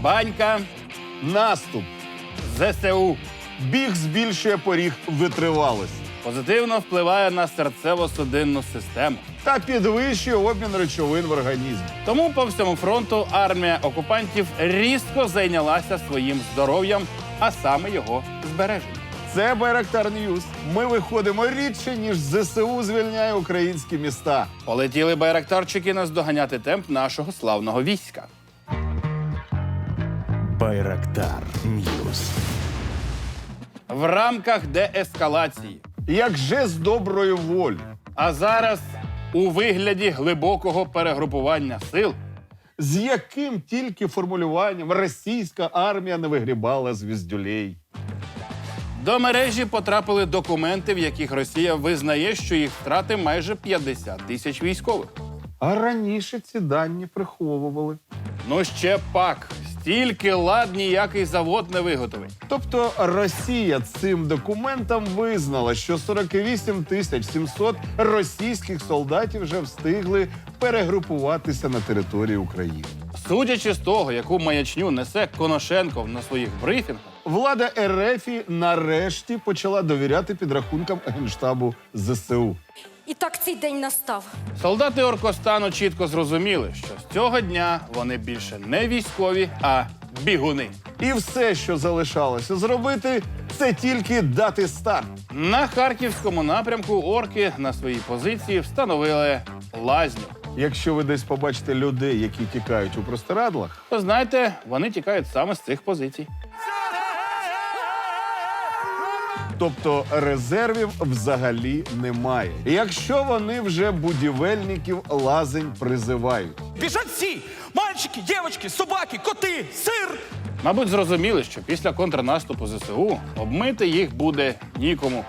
Банька, Наступ. ЗСУ Біг збільшує поріг витривалості позитивно впливає на серцево-судинну систему. та підвищує обмін речовин в організмі. Тому по всьому фронту армія окупантів різко зайнялася своїм здоров'ям, а саме його збереженням. Це Байрактар Ньюс. Ми виходимо рідше, ніж ЗСУ звільняє українські міста. Полетіли байрактарчики наздоганяти темп нашого славного війська. Байрактар Ньюс. В рамках деескалації. Як жест доброї волі. А зараз у вигляді глибокого перегрупування сил З яким тільки формулюванням російська армія не вигрібала звіздюлей. до мережі потрапили документи, в яких Росія визнає, що їх втрати майже 50 тисяч військових. А раніше ці дані приховували. Ну ще пак, стільки лад ніякий завод не виготовить. Тобто Росія цим документом визнала, що 48 тисяч 700 російських солдатів вже встигли перегрупуватися на території України. Судячи з того, яку маячню несе Коношенков на своїх брифінгах, Влада РФ нарешті почала довіряти підрахункам генштабу ЗСУ. Цей день настав. солдати Оркостану чітко зрозуміли, що з цього дня вони більше не військові, а бігуни. І все, що залишалося зробити, це тільки дати старт. На харківському напрямку орки на своїй позиції встановили лазню. Якщо ви десь побачите людей, які тікають у простирадлах, То знаєте, вони тікають саме з цих позицій. Тобто резервів взагалі немає. Якщо вони вже будівельників лазень призивають. Біжать всі! Мальчики, дівчатки, собаки, коти, сир! Мабуть, зрозуміли, що після контрнаступу ЗСУ обмити їх буде нікому.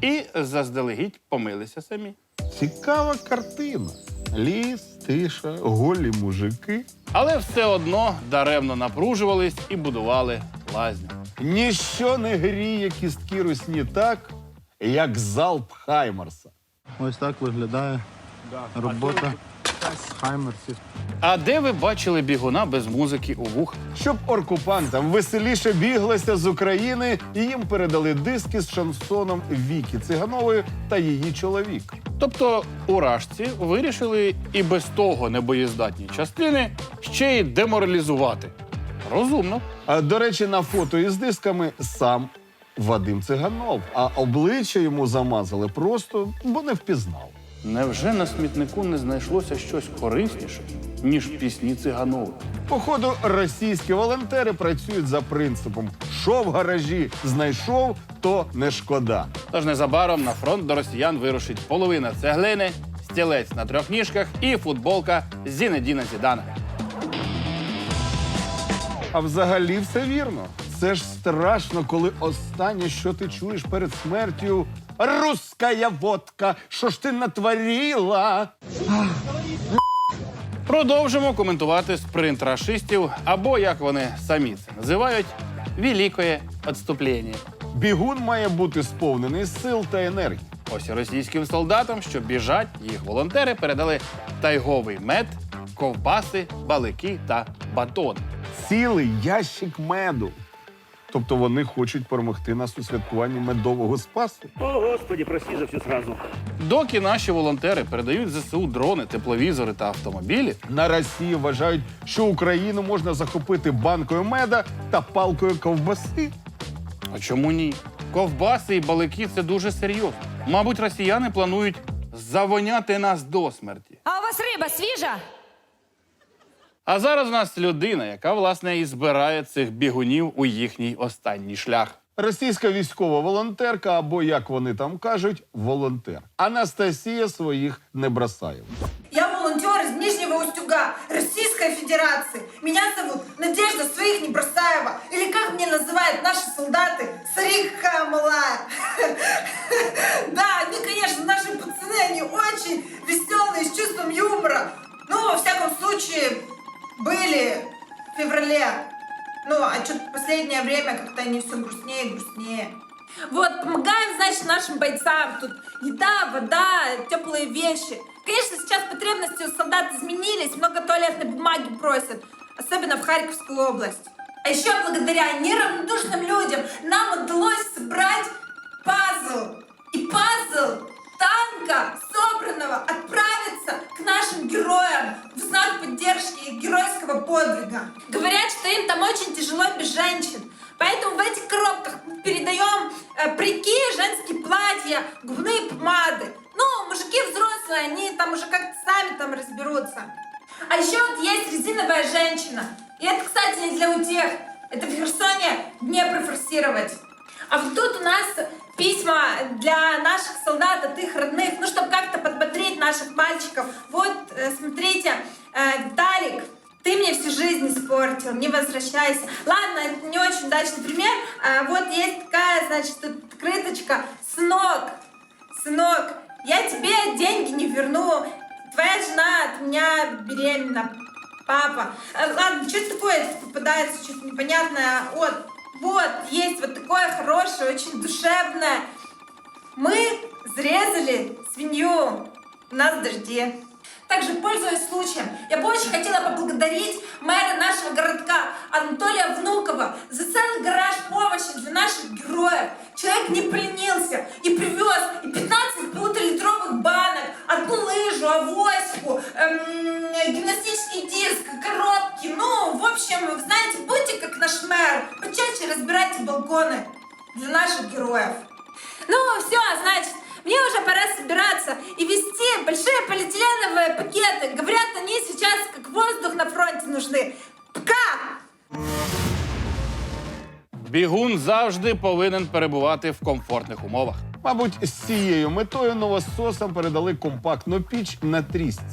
І заздалегідь помилися самі. Цікава картина. Ліс, тиша, голі мужики. Але все одно даремно напружувались і будували лазню. Ніщо не гріє кістки русні так, як залп Хаймарса. Ось так виглядає робота хаймерсів. А де ви бачили бігуна без музики у вух? Щоб оркупантам веселіше біглося з України, і їм передали диски з шансоном Вікі Циганової та її чоловік. Тобто уражці вирішили і без того небоєздатні частини ще й деморалізувати. Розумно. А до речі, на фото із дисками сам Вадим Циганов, а обличчя йому замазали просто, бо не впізнав. Невже на смітнику не знайшлося щось корисніше, ніж пісні циганових? Походу, російські волонтери працюють за принципом: що в гаражі знайшов, то не шкода. Тож незабаром на фронт до росіян вирушить половина цеглини, стілець на трьох ніжках і футболка Зінедіна Зідана. А взагалі все вірно. Це ж страшно, коли останнє, що ти чуєш перед смертю. Русская водка, що ж ти натворила? Продовжимо коментувати спринт рашистів, або як вони самі це називають, великое відступлення. Бігун має бути сповнений сил та енергії. Ось російським солдатам, що біжать, їх волонтери передали тайговий мед, ковбаси, балики та батон. Цілий ящик меду. Тобто вони хочуть перемогти нас у святкуванні медового спасу. О, Господи, прости за все сразу. Доки наші волонтери передають ЗСУ дрони, тепловізори та автомобілі, На Росії вважають, що Україну можна захопити банкою меда та палкою ковбаси. а чому ні? Ковбаси і балики це дуже серйозно. Мабуть, росіяни планують завоняти нас до смерті. А у вас риба свіжа? А зараз у нас людина, яка власне і збирає цих бігунів у їхній останній шлях. Російська військова волонтерка, або як вони там кажуть, волонтер. Анастасія своїх не бросає. Я волонтер из Нижнего Устюга, Российской Федерации. Меня зовут Надежда Своих Небросаева. Или как мне называют наши солдаты, Сариха Малая. Да, они, конечно, наши пацаны, они очень веселые, с чувством юмора. Ну, во всяком случае, были в феврале. Ну, а что-то последнее время как-то они все грустнее и грустнее. Вот, помогаем, значит, нашим бойцам. Тут еда, вода, теплые вещи. Конечно, сейчас потребности у солдат изменились, много туалетной бумаги просят. особенно в Харьковскую область. А еще благодаря неравнодушным людям нам удалось собрать пазл. И пазл танка, собранного, отправится к нашим героям в знак поддержки их геройского подвига. Говорят, что им там очень тяжело без женщин. Поэтому в этих коробках мы передаем э, прики, женские платья, губные помады. Ну, мужики взрослые, они там уже как-то сами там разберутся. А еще вот есть резиновая женщина. И это, кстати, не для утех. Это в Херсоне Днепр форсировать. А вот тут у нас письма для наших солдат от их родных, ну, чтобы как-то подбодрить наших мальчиков. Вот, э, смотрите, э, Виталик, ты мне всю жизнь испортил, не возвращайся. Ладно, это не очень удачный пример. А вот есть такая, значит, открыточка. Сынок, сынок, я тебе деньги не верну. Твоя жена от меня беременна. Папа. Э, Ладно, что такое попадается, что-то непонятное. Вот, вот, есть вот такое хорошее, очень душевное. Мы зарезали свинью. В дожде. Также, пользуясь случаем, я бы очень хотела поблагодарить мэра нашего городка Анатолия Внукова за целый гараж помощи для наших героев. Человек не поленился и привез и 15 полуторалитровых банок, одну лыжу, авоську, эм, гимнастический диск, коробки. Ну, в общем, знаете, будьте как наш мэр, почаще разбирайте балконы для наших героев. Ну, все, значит, мне уже пора собираться и везти большие полиэтиленовые пакеты. Говорят, они сейчас как воздух на фронте нужны. Пока! Бігун завжди повинен перебувати в комфортних умовах. Мабуть, з цією метою новососам передали компактну піч на трісці.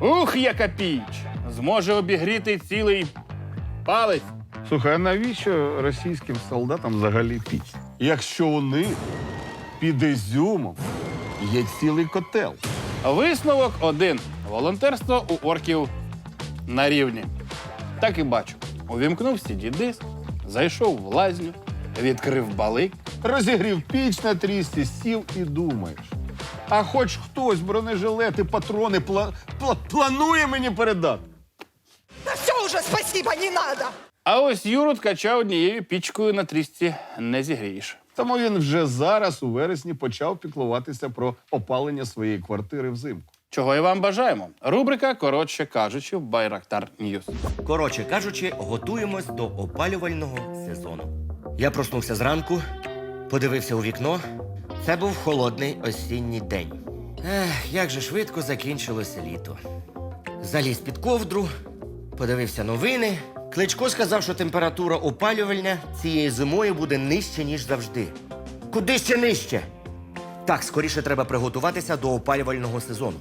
Ух, яка піч! Зможе обігріти цілий палець. Слухай, а навіщо російським солдатам взагалі піч? Якщо у них під Ізюмом є цілий котел. Висновок один: волонтерство у орків на рівні. Так і бачу. Увімкнув CD-диск, зайшов в лазню, відкрив балик. Розігрів піч на трісці, сів і думаєш. А хоч хтось бронежилети, патрони пла- пла- планує мені передати. Да все уже, спасибо, не надо. А ось Юру ткача однією пічкою на трісці не зігрієш. Тому він вже зараз у вересні почав піклуватися про опалення своєї квартири взимку. Чого і вам бажаємо. Рубрика, коротше кажучи, в Байрактар Ньюс. Коротше кажучи, готуємось до опалювального сезону. Я проснувся зранку, подивився у вікно. Це був холодний осінній день. Ех, як же швидко закінчилося літо. Заліз під ковдру, подивився новини. Кличко сказав, що температура опалювальня цієї зимою буде нижче, ніж завжди. Куди ще нижче? Так, скоріше треба приготуватися до опалювального сезону.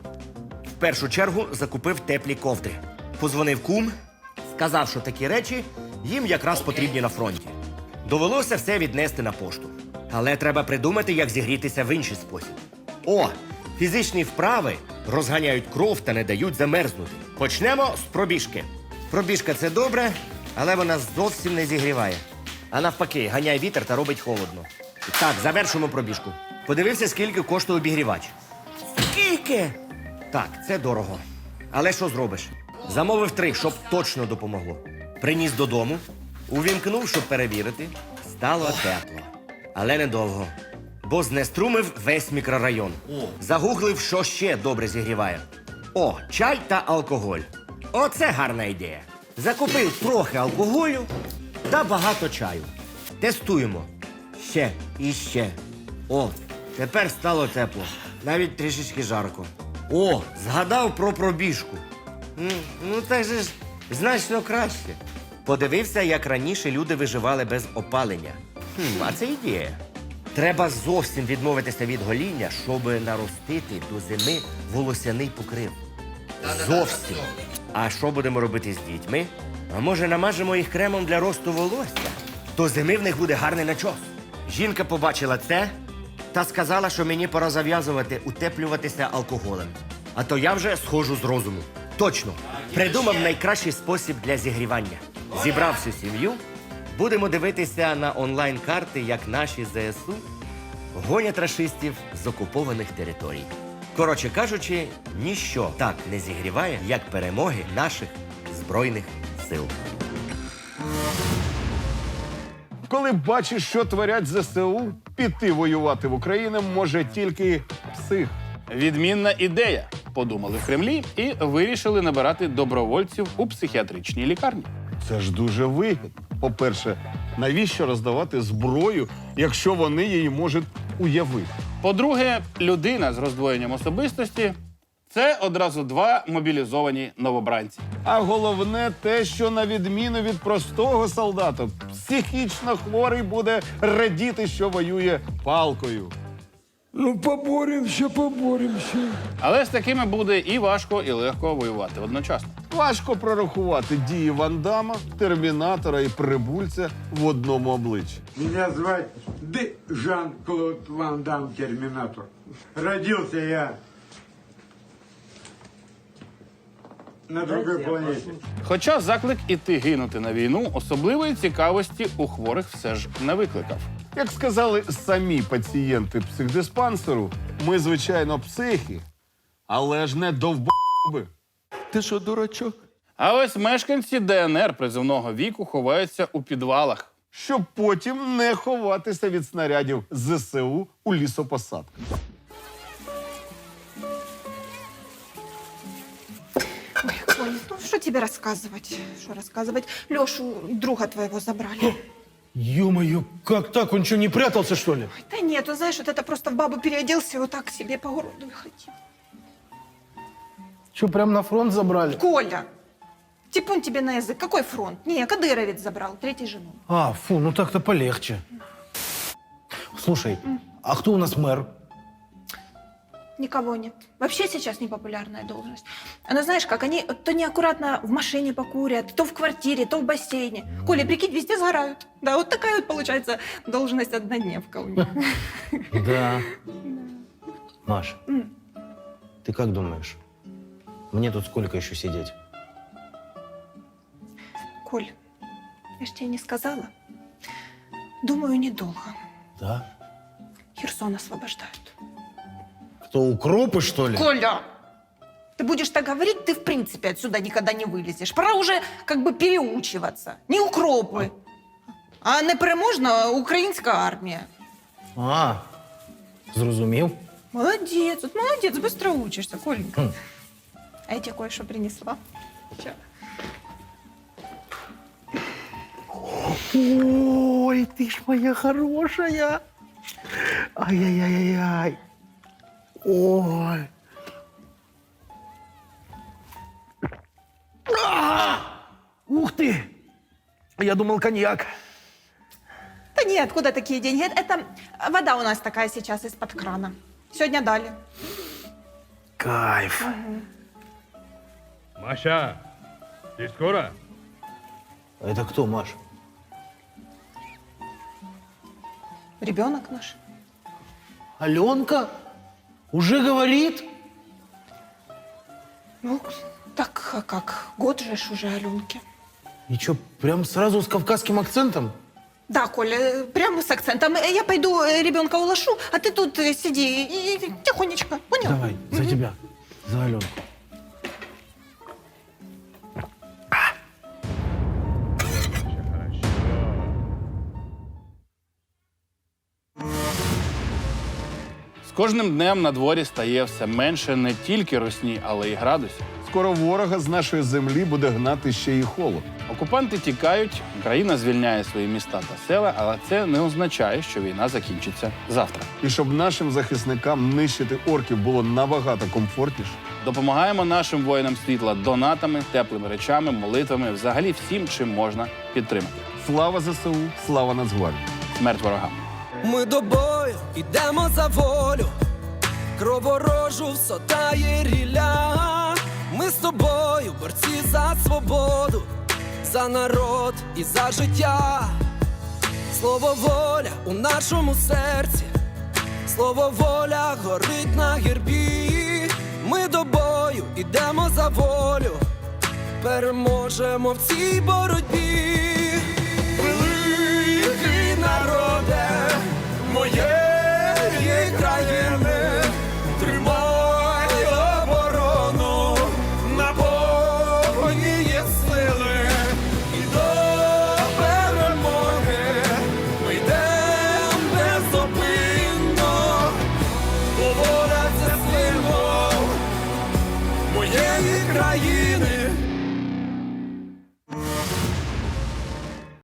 В першу чергу закупив теплі ковдри. Позвонив кум, сказав, що такі речі їм якраз потрібні на фронті. Довелося все віднести на пошту. Але треба придумати, як зігрітися в інший спосіб. О, фізичні вправи розганяють кров та не дають замерзнути. Почнемо з пробіжки. Пробіжка це добре, але вона зовсім не зігріває. А навпаки, ганяє вітер та робить холодно. Так, завершимо пробіжку. Подивився, скільки коштує обігрівач. Скільки? Так, це дорого. Але що зробиш? Замовив три, щоб точно допомогло. Приніс додому, увімкнув, щоб перевірити. Стало тепло. Але недовго. Бо знеструмив весь мікрорайон. Загуглив, що ще добре зігріває. О, чай та алкоголь. Оце гарна ідея. Закупив трохи алкоголю та багато чаю. Тестуємо. Ще і ще. О, тепер стало тепло. Навіть трішечки жарко. О, згадав про пробіжку. М, Ну, так же ж значно краще. Подивився, як раніше люди виживали без опалення. Хм, а це ідея. Треба зовсім відмовитися від гоління, щоб наростити до зими волосяний покрив. Зовсім. А що будемо робити з дітьми? А може намажемо їх кремом для росту волосся? До зими в них буде гарний начос. Жінка побачила це та сказала, що мені пора зав'язувати утеплюватися алкоголем. А то я вже схожу з розуму. Точно, придумав найкращий спосіб для зігрівання. Зібрав всю сім'ю. Будемо дивитися на онлайн-карти, як наші ЗСУ гонять рашистів з окупованих територій. Коротше кажучи, ніщо так не зігріває, як перемоги наших збройних сил. Коли бачиш, що творять ЗСУ, піти воювати в Україну може тільки псих. Відмінна ідея. Подумали в Кремлі і вирішили набирати добровольців у психіатричній лікарні. Це ж дуже вигідно. По-перше, навіщо роздавати зброю, якщо вони її можуть уявити? По-друге, людина з роздвоєнням особистості це одразу два мобілізовані новобранці. А головне те, що на відміну від простого солдата, психічно хворий буде радіти, що воює палкою. Ну, поборемся, поборемся. Але з такими буде і важко, і легко воювати одночасно. Важко прорахувати дії Вандама, термінатора і прибульця в одному обличчі. Меня звать Д. Жан-Клод Ван Дам Терминатор. Родился я на другой планете. Хоча заклик іти гинути на війну особливої цікавості у хворих все ж не викликав. Як сказали самі пацієнти психдиспансеру, ми, звичайно, психи, але ж не довбоби. Ти що, дурачок? А ось мешканці ДНР призовного віку ховаються у підвалах. Щоб потім не ховатися від снарядів ЗСУ у лісопосадках. Ой, Коль, ну что тебе рассказывать? Что рассказывать? Лешу, друга твоего забрали. Ё-моё, как так? Он что, не прятался, что ли? Ой, да нет, он, знаешь, вот это просто в бабу переоделся и вот так себе по городу и ходил. Що, прям на фронт забрали? Коля, типун тебе на язык. Какой фронт? Не, Кадыровец забрал, третий жену. А, фу, ну так-то полегче. Слушай, а кто у нас мэр? Никого нет. Вообще сейчас непопулярная должность. Она знаешь, как они то неаккуратно в машине покурят, то в квартире, то в бассейне. Коля, прикинь, везде сгорают. Да, вот такая вот получается должность однодневка у них. Да. Маш, ты как думаешь? Мне тут сколько еще сидеть? Коль, я ж тебе не сказала. Думаю, недолго. Да? Херсон освобождают. Кто, укропы, что ли? Коля! Ты будешь так говорить, ты в принципе отсюда никогда не вылезешь. Пора уже как бы переучиваться. Не укропы, а непереможна українська армія. А, зрозумів? Молодец, вот молодец, быстро учишься, Коленька. А я тебе кое-что принесла. Ща. Ой, ты ж моя хорошая. Ай-яй-яй-яй. Ой. А! Ух ты! Я думал, коньяк. Да нет, откуда такие деньги? Это- вода у нас такая сейчас из-под крана. Сегодня дали. Кайф. Маша, ты скоро? А Это кто, Маш? Ребенок наш. Аленка? Уже говорит? Ну, так а как? Год же ж уже Аленке. И что, прям сразу с кавказским акцентом? Да, Коля, прямо с акцентом. Я пойду э, ребенка улошу, а ты тут э, сиди и и тихонечко, понял? Давай, за тебя, за Аленку. Кожним днем на дворі стає все менше не тільки русні, але й градусів. Скоро ворога з нашої землі буде гнати ще й холод. Окупанти тікають, Україна звільняє свої міста та села, але це не означає, що війна закінчиться завтра. І щоб нашим захисникам нищити орків було набагато комфортніше. Допомагаємо нашим воїнам світла донатами, теплими речами, молитвами, взагалі всім, чим можна підтримати. Слава ЗСУ, слава Нацгвардії! Смерть ворогам. Ми до бою йдемо за волю, кроворожу всотає ріля. Ми з тобою, борці за свободу, за народ і за життя. Слово воля у нашому серці, слово воля горить на гербі. Ми до бою йдемо за волю, переможемо в цій боротьбі.